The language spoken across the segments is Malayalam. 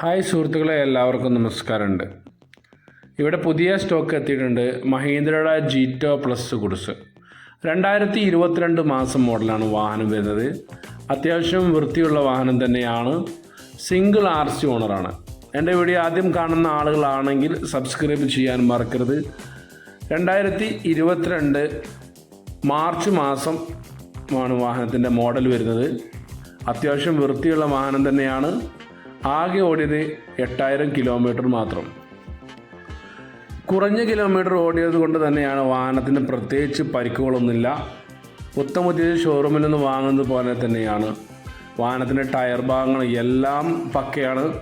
ഹായ് സുഹൃത്തുക്കളെ എല്ലാവർക്കും നമസ്കാരമുണ്ട്. ഇവിടെ പുതിയ സ്റ്റോക്ക് എത്തിയിട്ടുണ്ട് മഹീന്ദ്രയുടെ ജീറ്റോ പ്ലസ് ഗുഡ്സ് രണ്ടായിരത്തി ഇരുപത്തിരണ്ട് മാസം മോഡലാണ് വാഹനം വരുന്നത്. അത്യാവശ്യം വൃത്തിയുള്ള വാഹനം തന്നെയാണ്. സിംഗിൾ ആർ സി ഓണറാണ് എന്റെ വീഡിയോ ആദ്യം കാണുന്ന ആളുകളാണെങ്കിൽ സബ്സ്ക്രൈബ് ചെയ്യാൻ മറക്കരുത്. രണ്ടായിരത്തി ഇരുപത്തിരണ്ട് മാർച്ച് മാസം ആണ് വാഹനത്തിന്റെ മോഡൽ വരുന്നത്. അത്യാവശ്യം വൃത്തിയുള്ള വാഹനം തന്നെയാണ്. ആകെ ഓടിയത് എട്ടായിരം കിലോമീറ്റർ മാത്രം. കുറഞ്ഞ കിലോമീറ്റർ ഓടിയത് കൊണ്ട് തന്നെയാണ് വാഹനത്തിന് പ്രത്യേകിച്ച് പരിക്കുകളൊന്നുമില്ല. പുത്തമുതിയ ഷോറൂമിൽ നിന്ന് വാങ്ങുന്നത് പോലെ തന്നെയാണ്. വാഹനത്തിന്റെ ടയർ ഭാഗങ്ങൾ എല്ലാം പക്കയാണ്.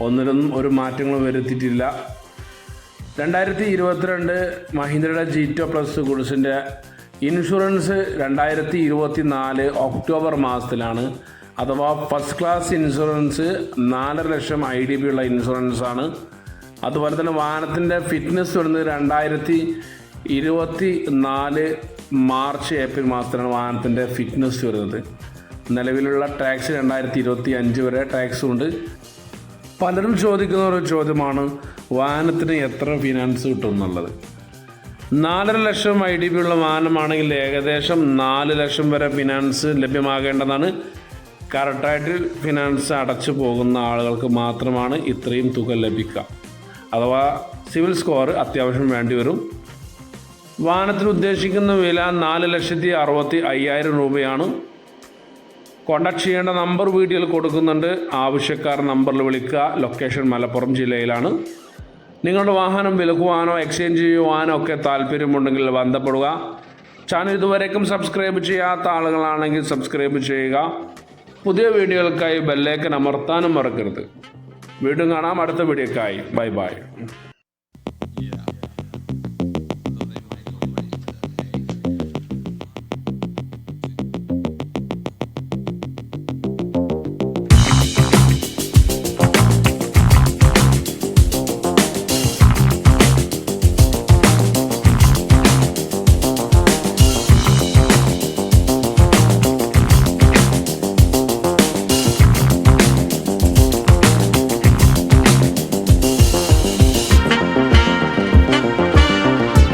ഒന്നിലൊന്നും ഒരു മാറ്റങ്ങളും വരുത്തിയിട്ടില്ല. രണ്ടായിരത്തി ഇരുപത്തിരണ്ട് മഹീന്ദ്രയുടെ ജീറ്റോ പ്ലസ് ഗുഡ്സിന്റെ ഇൻഷുറൻസ് രണ്ടായിരത്തി ഇരുപത്തി നാല് ഒക്ടോബർ മാസത്തിലാണ് അഥവാ ഫസ്റ്റ് ക്ലാസ് ഇൻഷുറൻസ് നാലര ലക്ഷം ഐ ഡി ബി ഉള്ള ഇൻഷുറൻസ് ആണ്. അതുപോലെ തന്നെ വാഹനത്തിന്റെ ഫിറ്റ്നസ് വരുന്നത് രണ്ടായിരത്തി ഇരുപത്തി നാല് മാർച്ച് ഏപ്രിൽ മാസത്തിലാണ് വാഹനത്തിന്റെ ഫിറ്റ്നസ് വരുന്നത്. നിലവിലുള്ള ടാക്സ് രണ്ടായിരത്തി ഇരുപത്തി അഞ്ച് വരെ ടാക്സും ഉണ്ട്. പലരും ചോദിക്കുന്ന ഒരു ചോദ്യമാണ് വാഹനത്തിന് എത്ര ഫിനാൻസ് കിട്ടും എന്നുള്ളത്? നാലര ലക്ഷം ഐ ഡി ബി ഉള്ള വാഹനമാണെങ്കിൽ ഏകദേശം നാല് ലക്ഷം വരെ ഫിനാൻസ് ലഭ്യമാകേണ്ടതാണ്. കറക്റ്റായിട്ട് ഫിനാൻസ് അടച്ചു പോകുന്ന ആളുകൾക്ക് മാത്രമാണ് ഇത്രയും തുക ലഭിക്കുക. അഥവാ സിവിൽ സ്കോർ അത്യാവശ്യം വേണ്ടി വരും. വാഹനത്തിന് ഉദ്ദേശിക്കുന്ന വില നാല് ലക്ഷത്തി അറുപത്തി അയ്യായിരം രൂപയാണ്. കോണ്ടാക്ട് ചെയ്യേണ്ട നമ്പർ വീഡിയോയിൽ കൊടുക്കുന്നുണ്ട്. ആവശ്യക്കാർ നമ്പറിൽ വിളിക്കുക. ലൊക്കേഷൻ മലപ്പുറം ജില്ലയിലാണ്. നിങ്ങളുടെ വാഹനം വിൽക്കുവാനോ എക്സ്ചേഞ്ച് ചെയ്യുവാനോ ഒക്കെ താല്പര്യമുണ്ടെങ്കിൽ ബന്ധപ്പെടുക. ചാനൽ ഇതുവരേക്കും സബ്സ്ക്രൈബ് ചെയ്യാത്ത ആളുകളാണെങ്കിൽ സബ്സ്ക്രൈബ് ചെയ്യുക. പുതിയ വീഡിയോകൾക്കായി ബെല്ലേക്കൻ അമർത്താനും മറക്കരുത്. വീണ്ടും കാണാം അടുത്ത വീഡിയോക്കായി ബൈ ബൈ